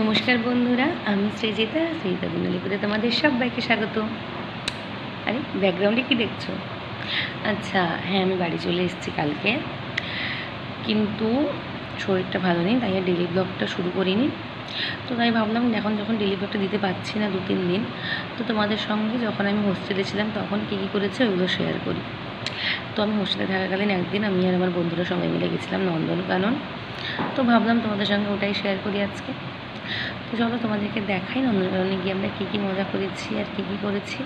নমস্কার বন্ধুরা, আমি সৃজিতা সৃজিতা বিনলিপুরে তোমাদের সবাইকে স্বাগত। আরে ব্যাকগ্রাউন্ডে কি দেখছ? আচ্ছা হ্যাঁ আমি বাড়ি চলে এসেছি কালকে। কিন্তু শরীরটা ভালো নেই, তাই আর ডেলি ব্লগটা শুরু করিনি। তো তাই ভাবলাম এখন যখন ডেলি ব্লগটা দিতে পারছি না দু তিন দিন, তো তোমাদের সঙ্গে যখন আমি হোস্টেলে ছিলাম তখন কী কী করেছে ওইগুলো শেয়ার করি। তো আমি হোস্টেলে থাকাকালীন একদিন আমি আর আমার বন্ধুরা সবাই মিলে গেছিলাম নন্দনকানন তো ভাবলাম তোমাদের সঙ্গে ওটাই শেয়ার করি আজকে। তো চলো তোমাদেরকে দেখাই নন্দনকাননে গিয়ে আমরা কী কী মজা করেছি আর কী কী করেছি।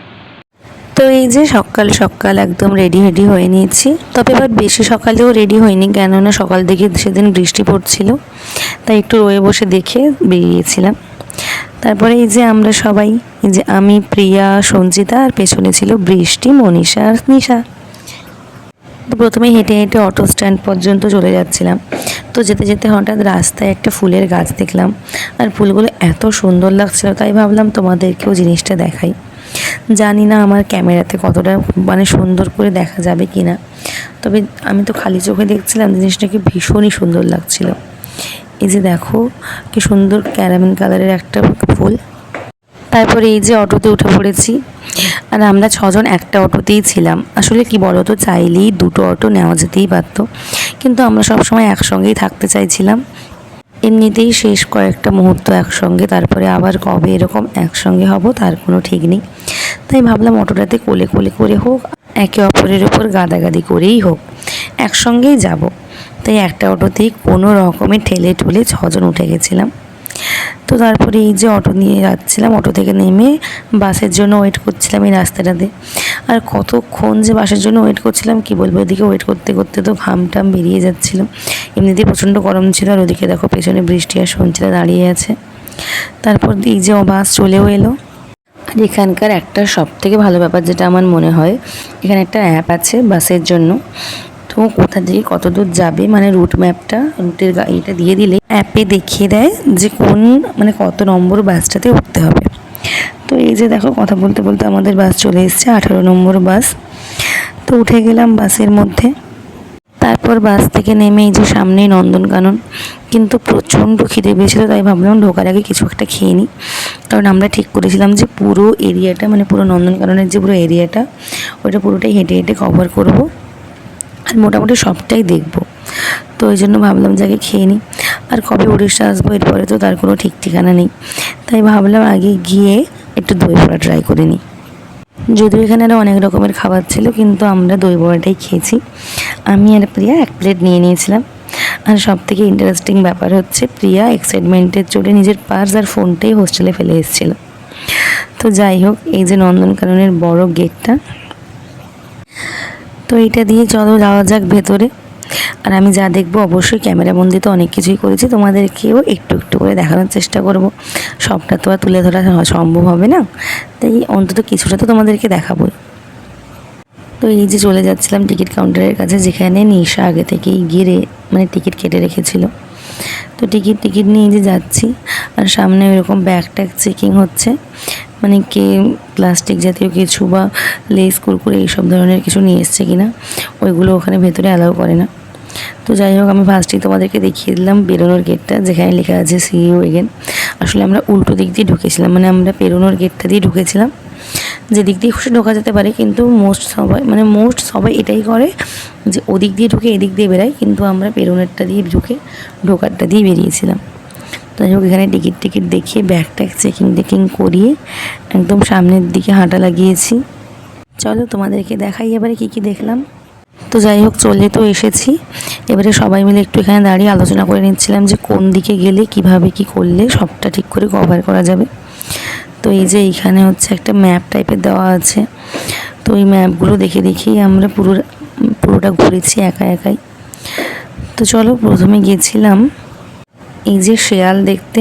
তো এই যে সকাল সকাল একদম রেডি রেডি হয়ে নিয়েছি। তবে এবার বেশি সকালেও রেডি হয়নি, কেননা সকাল থেকে সেদিন বৃষ্টি পড়ছিল। তাই একটু রয়ে বসে দেখে বেরিয়েছিলাম। তারপরে এই যে আমরা সবাই, এই যে আমি, প্রিয়া সঞ্চিতা আর পেছনে ছিল বৃষ্টি, মনীষা আর নিশা। প্রথমে হেঁটে হেঁটে অটো স্ট্যান্ড পর্যন্ত চলে যাচ্ছিলাম। তো যেতে যেতে হঠাৎ রাস্তায় একটা ফুলের গাছ দেখলাম। আর ফুলগুলো এত সুন্দর লাগছিল, তাই ভাবলাম তোমাদেরকেও জিনিসটা দেখাই। জানি না আমার ক্যামেরাতে কতটা মানে সুন্দর করে দেখা যাবে কি না তবে আমি তো খালি চোখে দেখছিলাম জিনিসটাকে ভীষণই সুন্দর লাগছিল। এই যে দেখো, কি সুন্দর ক্যারামেল কালারের একটা ফুল। তারপরে এই যে অটোতে উঠে পড়েছি। আর আমরা ছজন একটা অটোতেই ছিলাম। আসলে কি বলো তো চাইলেই দুটো অটো নেওয়া যেতেই পারতো। কিন্তু আমরা সবসময় একসঙ্গেই থাকতে চাইছিলাম। এমনিতেই শেষ কয়েকটা মুহূর্ত একসঙ্গে, তারপরে আবার কবে এরকম একসঙ্গে হব তার কোনো ঠিক নেই। তাই ভাবলাম অটোটাতে কোলে কোলে করে হোক, একে অপরের ওপর গাদাগাদি করেই হোক, একসঙ্গেই যাব। তাই একটা অটোতেই কোনো রকমে ঠেলে ঠুলে ছজন উঠে গেছিলাম। তো তারপরে এই যে অটো নিয়ে যাচ্ছিলাম, অটো থেকে নেমে বাসের জন্য ওয়েট করছিলাম এই রাস্তাটাতে। আর কতক্ষণ যে বাসের জন্য ওয়েট করছিলাম, কি বলব, এদিকে ওয়েট করতে করতে তো ঘাম টাম বেরিয়ে যাচ্ছিল। এমনিতেই প্রচণ্ড গরম ছিল আর ওদিকে দেখো পেছনে বৃষ্টি আর সঞ্চিতা দাঁড়িয়ে আছে। তারপর এই যে বাস চলেও এলো। আর এখানকার একটা সব থেকে ভালো ব্যাপার যেটা আমার মনে হয়, এখানে একটা অ্যাপ আছে বাসের জন্য। তো কোথা থেকে কত দূর যাবে মানে রুট ম্যাপটা রুটের এটা দিয়ে দিলে অ্যাপে দেখিয়ে দেয় যে কোন মানে কত নম্বর বাসটাতে উঠতে হবে। তো এই যে দেখো কথা বলতে বলতে আমাদের বাস চলে এসছে, আঠারো নম্বর বাস তো উঠে গেলাম বাসের মধ্যে। তারপর বাস থেকে নেমে এই যে সামনেই নন্দনকানন। কিন্তু প্রচণ্ড খিদে পেয়েছিল, তাই ভাবলাম ঢোকার আগে কিছু একটা খেয়ে নিই কারণ আমরা ঠিক করেছিলাম যে পুরো এরিয়াটা মানে পুরো নন্দনকাননের যে পুরো এরিয়াটা ওটা পুরোটাই হেঁটে হেঁটে কভার করব। আর মোটামুটি সবটাই দেখব। তো ওই জন্য ভাবলাম যে আগে খেয়ে নিই। আর কবে উড়িষ্যা আসব এরপরে তো তার কোনো ঠিক ঠিকানা নেই। তাই ভাবলাম আগে গিয়ে একটু দই বড়া ট্রাই করে নিই। যদিও এখানে আরও অনেক রকমের খাবার ছিল, কিন্তু আমরা দই বড়াটাই খেয়েছি। আমি আর প্রিয়া এক প্লেট নিয়ে নিয়েছিলাম। আর সব থেকে ইন্টারেস্টিং ব্যাপার হচ্ছে প্রিয়া এক্সাইটমেন্টের চোটে নিজের পার্স আর ফোনটাই হোস্টেলে ফেলে এসেছিল। তো যাই হোক, এই যে নন্দনকাননের বড় গেটটা তো এটা দিয়ে চলো যাওয়া যাক ভেতরে। আর আমি যা দেখব অবশ্যই ক্যামেরা বন্দি তো অনেক কিছুই করেছি, তোমাদেরকেও একটু একটু করে দেখানোর চেষ্টা করব। সবটা তো আর তুলে ধরা সম্ভব হবে না, তাই অন্তত কিছুটা তো তোমাদেরকে দেখাবোই। তো এই যে চলে যাচ্ছিলাম টিকিট কাউন্টারের কাছে, যেখানে নিশা আগে থেকেই গিয়ে মানে টিকিট কেটে রেখেছিল। তো টিকিট টিকিট নিয়ে যে যাচ্ছি, আর সামনে এরকম ব্যাগ ট্যাগ চেকিং হচ্ছে। মানে কে প্লাস্টিক জাতীয় কিছু বা লেস কুরকুরে এইসব ধরনের কিছু নিয়ে এসছে কিনা, ওইগুলো ওখানে ভেতরে অ্যালাউ করে না। তো যাই হোক, আমি ফার্স্টেই তোমাদেরকে দেখিয়ে দিলাম বেরোনোর গেটটা যেখানে লেখা আছে সিইও এগেন আসলে আমরা উল্টো দিক দিয়ে ঢুকেছিলাম মানে আমরা বেরোনোর গেটটা দিয়ে ঢুকেছিলাম। যে দিক দিয়ে খুশি ঢোকা যেতে পারে, কিন্তু মোস্ট সবাই মানে মোস্ট সবাই এটাই করে যে ওদিক দিয়ে ঢুকে এদিক দিয়ে বেরায়, কিন্তু আমরা বেরোনেরটা দিয়ে ঢুকে ঢোকারটা দিয়ে বেরিয়েছিলাম। যাই হোক, এখানে টিকিট টিকিট দেখিয়ে ব্যাগ ট্যাগ চেকিং টেকিং করিয়ে একদম সামনের দিকে হাঁটা লাগিয়েছি। চলো তোমাদেরকে দেখাই এবারে কী কী দেখলাম। তো যাই হোক, চলে তো এসেছি। এবারে সবাই মিলে একটু এখানে দাঁড়িয়ে আলোচনা করে নিচ্ছিলাম যে কোন দিকে গেলে কীভাবে কি করলে সবটা ঠিক করে কভার করা যাবে। তো এই যে এইখানে হচ্ছে একটা ম্যাপ টাইপের দেওয়া আছে। তো এই ম্যাপগুলো দেখে দেখেই আমরা পুরো, পুরোটা ঘুরেছি একা একাই। তো চলো প্রথমে গেছিলাম এই যে শেয়াল দেখতে,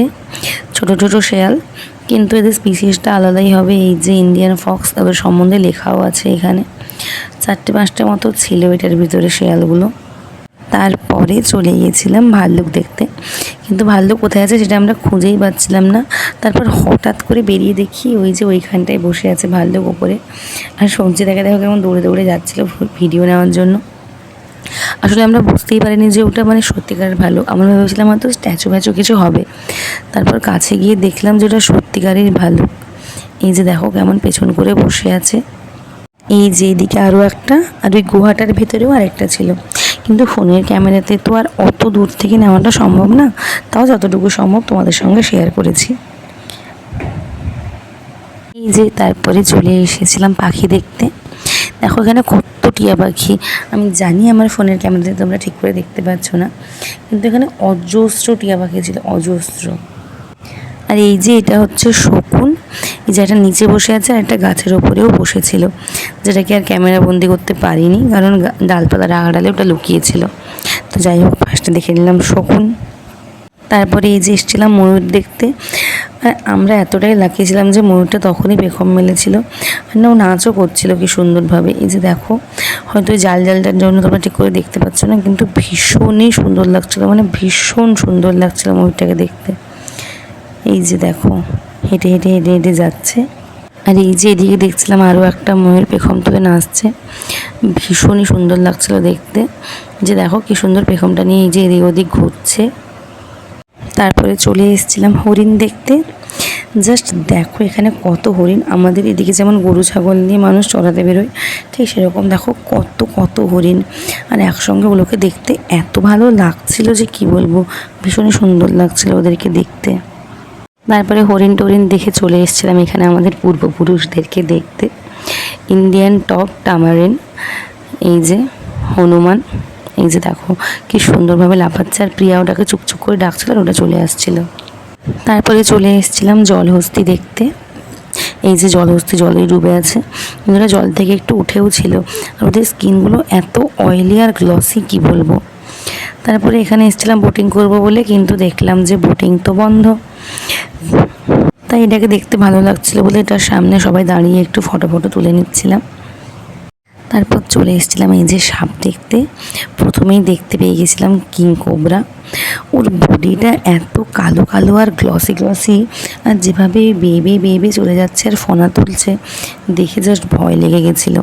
ছোট ছোট শেয়াল, কিন্তু এদের স্পিসিসটা আলাদাই হবে। এই যে ইন্ডিয়ান ফক্স তাদের সম্বন্ধে লেখাও আছে এখানে। চারটে, পাঁচটা মতো ছিল এটার ভিতরে শেয়ালগুলো। তারপরে চলে গিয়েছিলাম ভাল্লুক দেখতে। কিন্তু ভাল্লুক কোথায় আছে সেটা আমরা খুঁজেই পাচ্ছিলাম না। তারপর হঠাৎ করে বেরিয়ে দেখি ওই যে ওইখানটায় বসে আছে ভাল্লুক ওপরে। আর সবজি দেখা দেখো কেমন দৌড়ে দৌড়ে যাচ্ছিল ভিডিও নেওয়ার জন্য। আসলে আমরা বুঝতেই পারিনি যে ওটা মানে সত্যিকারের ভালো আমরা ভেবেছিলাম হয়তো স্ট্যাচু ম্যাচু কিছু হবে। তারপর কাছে গিয়ে দেখলাম যে ওটা সত্যিকারেরই ভালো এই যে দেখো কেমন পেছন করে বসে আছে। এই যে এদিকে আরও একটা, আর ওই গুহাটার ভেতরেও আরেকটা ছিল। কিন্তু ফোনের ক্যামেরাতে তো আর অত দূর থেকে নেওয়াটা সম্ভব না। তাও যতটুকু সম্ভব তোমাদের সঙ্গে শেয়ার করেছি। এই যে তারপরে চলে এসেছিলাম পাখি দেখতে। দেখো, এখানে কত টিয়া পাখি। আমি জানি আমার ফোনের ক্যামেরাতে তোমরা ঠিক করে দেখতে পাচ্ছ না, কিন্তু এখানে অজস্র টিয়া পাখি ছিল, অজস্র। আর এই যে এটা হচ্ছে শকুন, এই যে একটা নিচে বসে আছে আর একটা গাছের ওপরেও বসেছিল, যেটাকে আর ক্যামেরা বন্দি করতে পারিনি, কারণ ডালপালার আড়ালে ওটা লুকিয়েছিল। তো যাই হোক ফার্স্টে দেখে নিলাম শকুন। তারপরে এই যে এসেছিলাম ময়ূর দেখতে আর আমরা এতটাই লাকিয়েছিলাম যে ময়ূরটা তখনই পেখম মেলেছিল। না, ও নাচও করছিল কি সুন্দরভাবে। এই যে দেখো, হয়তো জাল জালটার জন্য তোমরা ঠিক করে দেখতে পাচ্ছ না, কিন্তু ভীষণই সুন্দর লাগছিল মানে ভীষণ সুন্দর লাগছিল ময়ূরটাকে দেখতে। এই যে দেখো, হেঁটে হেঁটে হেঁটে হেঁটে যাচ্ছে। আর এই যে এদিকে দেখছিলাম আরও একটা ময়ূর পেখম তুলে নাচছে। ভীষণই সুন্দর লাগছিল দেখতে। যে দেখো, কি সুন্দর পেখমটা নিয়ে এই যে এদিক ওদিক ঘুরছে। তারপরে চলে এসেছিলাম হরিণ দেখতে। জাস্ট দেখো এখানে কত হরিণ। আমাদের এদিকে যেমন গরু, ছাগল নিয়ে মানুষ চড়াতে বেরোয়, ঠিক সেরকম দেখো কত কত হরিণ। আর একসঙ্গে ওগুলোকে দেখতে এত ভালো লাগছিল যে কি বলব, ভীষণই সুন্দর লাগছিল ওদেরকে দেখতে। তারপরে হরিণ টরিণ দেখে চলে এসেছিলাম এখানে আমাদের পূর্বপুরুষদেরকে দেখতে। ইন্ডিয়ান টপ টামারিন এই যে হনুমান। এই যে দেখো, কি সুন্দরভাবে লাফাচ্ছে আর প্রিয়া ওটাকে চুপচুপ করে ডাকছিল আর ওটা চলে আসছিল। তারপরে চলে এসেছিলাম জলহস্তি দেখতে। এই যে জলহস্তি জলেই ডুবে আছে। ওরা জল থেকে একটু উঠেও ছিল। আর ওদের স্কিনগুলো এত অয়েলি আর গ্লসি কি বলব? তারপরে এখানে এসেছিলাম বোটিং করব বলে, কিন্তু দেখলাম যে বোটিং তো বন্ধ। তাই এটাকে দেখতে ভালো লাগছিল বলে এটার সামনে সবাই দাঁড়িয়ে একটু ফটো ফটো তুলে নিচ্ছিলাম। তারপর চলে এসেছিলাম এই যে সাপ দেখতে। প্রথমেই দেখতে পেয়ে গেছিলাম কিং কোবরা। ওর বডিটা এত কালো কালো আর গ্লসি গ্লসি আর যেভাবে বেবে বেবে চলে যাচ্ছে আর ফোনা তুলছে দেখে জাস্ট ভয় লেগে গেছিল।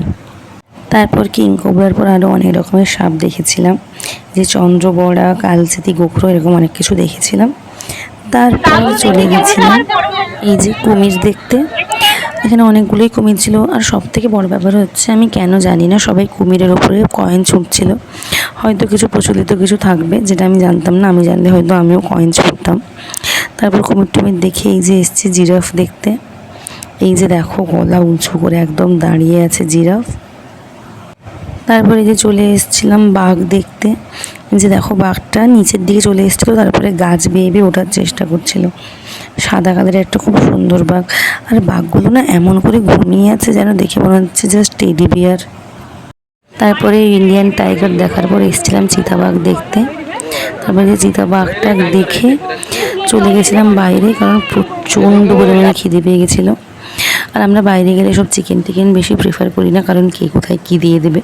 তারপর কিং কোবরার পর আরও অনেক রকমের সাপ দেখেছিলাম যে চন্দ্রবড়া কালচেতি গোখরো এরকম অনেক কিছু দেখেছিলাম। তারপর চলে গেছিলাম এই যে কুমির দেখতে। এখানে অনেকগুলোই কুমির ছিল। আর সব থেকে বড় ব্যাপার হচ্ছে, আমি কেন জানি না, সবাই কুমিরের ওপরে কয়েন ছুটছিল। হয়তো কিছু প্রচলিত কিছু থাকবে, যেটা আমি জানতাম না। আমি জানলে হয়তো আমিও কয়েন ছুটতাম। তারপর কুমির টুমির দেখে এই যে এসছে জিরাফ দেখতে। এই যে দেখো, গলা উঁচু করে একদম দাঁড়িয়ে আছে জিরাফ। তারপরে যে চলে এসেছিলাম বাঘ দেখতে। যে দেখো বাঘটা নিচের দিকে চলে এসেছিল, তারপরে গাছ বেয়ে বেয়ে ওঠার চেষ্টা করছিল। সাদা কালারের একটা খুব সুন্দর বাঘ। আর বাঘগুলো না এমন করে ঘুমিয়ে আছে যেন দেখে মনে হচ্ছে জাস্ট টেডি বিয়ার তারপরে ইন্ডিয়ান টাইগার দেখার পর এসেছিলাম চিতাবাঘ দেখতে। তারপরে যে চিতাবাঘটা দেখে চলে গেছিলাম বাইরে, কারণ প্রচণ্ড পরিমাণে খিদে পেয়ে গেছিল। আর আমরা বাইরে গেলে সব চিকেন টিকেন বেশি প্রেফার করি না, কারণ কে কোথায় কী দিয়ে দেবে।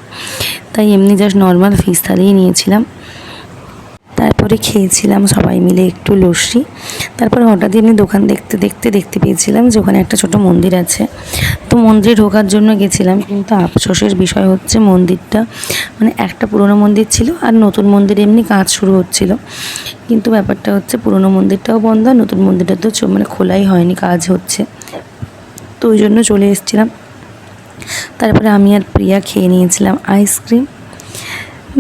তাই এমনি জাস্ট নর্মাল ফিস থালিই নিয়েছিলাম। তারপরে খেয়েছিলাম সবাই মিলে একটু লস্যি। তারপরে হঠাৎ এমনি দোকান দেখতে দেখতে দেখতে পেয়েছিলাম যে ওখানে একটা ছোট মন্দির আছে। তো মন্দিরে ঢোকার জন্য গেছিলাম, কিন্তু আফসোসের বিষয় হচ্ছে মন্দিরটা মানে একটা পুরনো মন্দির ছিল আর নতুন মন্দিরে এমনি কাজ শুরু হচ্ছিল। কিন্তু ব্যাপারটা হচ্ছে পুরনো মন্দিরটাও বন্ধ আর নতুন মন্দিরটা তো মানে খোলাই হয়নি, কাজ হচ্ছে। তো ওই জন্য চলে এসেছিলাম। তারপরে আমি আর প্রিয়া খেয়ে নিয়েছিলাম আইসক্রিম।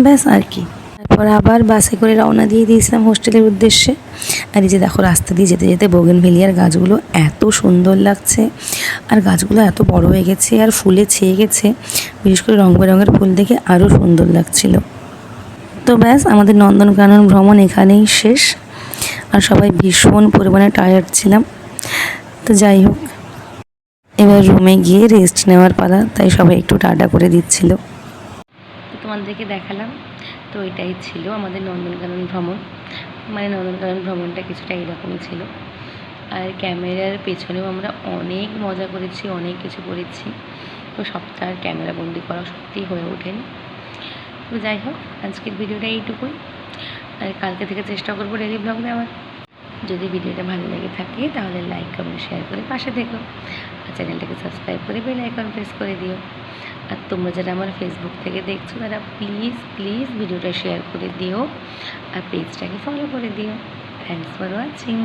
ব্যাস আর কি। তারপর আবার বাসে করে রওনা দিয়ে দিয়েছিলাম হোস্টেলের উদ্দেশ্যে। আর এই যে দেখো রাস্তা দিয়ে যেতে যেতে বোগেনভেলিয়ার গাছগুলো এত সুন্দর লাগছে, আর গাছগুলো এত বড় হয়ে গেছে, আর ফুলে ছেয়ে গেছে। বিশেষ করে রং বেরঙের ফুল দেখে আরও সুন্দর লাগছিল। তো ব্যাস, আমাদের নন্দনকানন ভ্রমণ এখানেই শেষ। আর সবাই ভীষণ পরিমাণে টায়ার্ড ছিলাম। তো যাই হোক। এবার রুমে গিয়ে রেস্ট নেওয়ার পালা, তাই সবাই একটু টাটা করে দিচ্ছিল। তোমাদেরকে দেখালাম, তো এটাই ছিল আমাদের নন্দনকানন ভ্রমণ। মানে নন্দনকানন ভ্রমণটা কিছুটা এরকমই ছিল। আর ক্যামেরার পেছনেও আমরা অনেক মজা করেছি, অনেক কিছু করেছি। তো সবটা আর ক্যামেরা বন্দি করা সত্যিই হয়ে ওঠেনি। তো যাই হোক, আজকের ভিডিওটা এইটুকুই। আর কালকে থেকে চেষ্টা করব ডেলি ব্লগ দেওয়ার। যদি ভিডিওটা ভালো লেগে থাকে, তাহলে লাইক কমেন্ট শেয়ার করে পাশে থেকো আর চ্যানেলটাকে সাবস্ক্রাইব করে বেল আইকন প্রেস করে দিও। আর তোমরা যারা আমার ফেসবুক থেকে দেখছ, তারা প্লিজ প্লিজ ভিডিওটা শেয়ার করে দিও। আর পেজটাকে ফলো করে দিও। Thanks for watching